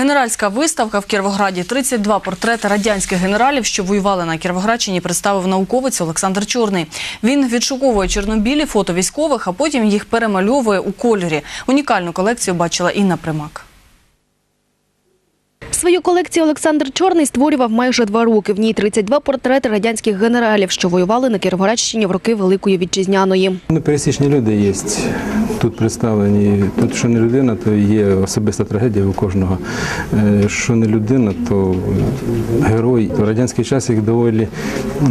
Генеральська виставка в Кіровограді 32 портрети радянських генералів, що воювали на Кіровоградщині, представив науковець Олександр Чорний. Він відшуковує чорнобілі фото військових, а потім їх перемальовує у кольорі. Унікальну колекцію бачила Інна Примак. Свою колекцію Олександр Чорний створював майже два роки. В ній 32 портрети радянських генералів, що воювали на Кіровоградщині в роки Великої Вітчизняної. Пересічні люди є тут представлені. Тут що не людина, то є особиста трагедія у кожного. Е, Що не людина, то герой. В радянський час їх доволі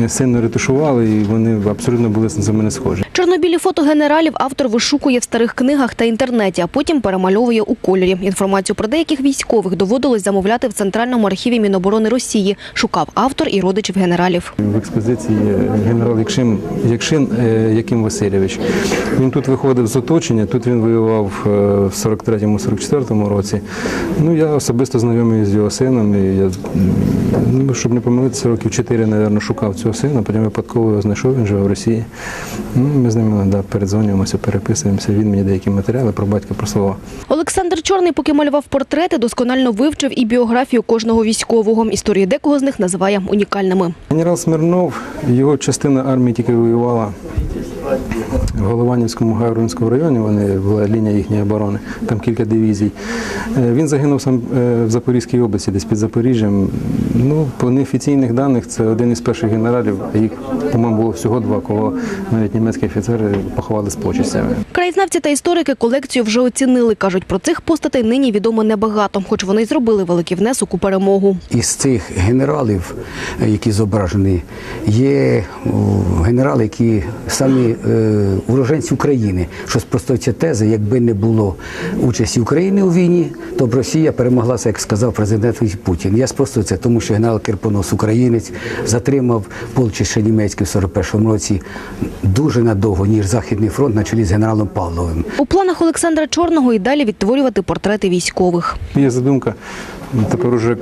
сильно ретушували, і вони абсолютно були за мене схожі. Чорнобілі фото генералів автор вишукує в старих книгах та інтернеті, а потім перемальовує у кольорі. Інформацію про деяких військових доводилось замовляти в Центральному архіві Міноборони Росії. Шукав автор і родичів генералів. В експозиції генерал Якшин, Якшин е, Яким Васильович. Він тут виходив з оточення, тут він воював е, в 43-44 році. Ну, я особисто знайомий з його сином. І я, ну, щоб не помилитися, років 4, мабуть, шукав цього сина, потім випадково його знайшов, він живе в Росії. Ну, ми з ним да, передзвонюємося, переписуємося. Він мені деякі матеріали про батька, про слова. Олександр Чорний, поки малював портрети, досконально вивчив і біографію кожного військового. Історії декого з них називає унікальними. Генерал Смирнов, його частина армії тільки воювала в Голованівському Гавринському районі, вони була лінія їхньої оборони, там кілька дивізій. Е, Він загинув сам е, в Запорізькій області, десь під Запоріжжям. Ну, по неофіційних даних, це один із перших генералів, їх, по-моєму, було всього два, кого навіть німецькі офіцери поховали з почестями. Краєзнавці та історики колекцію вже оцінили. Кажуть, про цих постатей нині відомо небагато, хоч вони й зробили великий внесок у перемогу. Із цих генералів, е, які зображені, є генерали, які самі уроженці України. Що спростується теза, якби не було участі України у війні, то б Росія перемоглася, як сказав президент Путін. Я спростую це, тому що генерал Кирпонос, українець, затримав полчище німецьке в 41-му році дуже надовго, ніж Західний фронт на чолі з генералом Павловим. У планах Олександра Чорного і далі відтворювати портрети військових. Є задумка. Тепер уже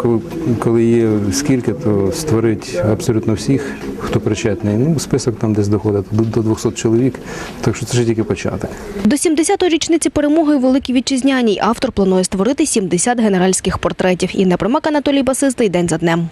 коли, є скільки, то створить абсолютно всіх, хто причетний. Ну, список там десь доходить до, до 200 чоловік, так що це ж тільки початок. До 70-ї річниці перемоги Великій Вітчизняній автор планує створити 70 генеральських портретів. Інна Примак, Анатолій Басистий. День за днем.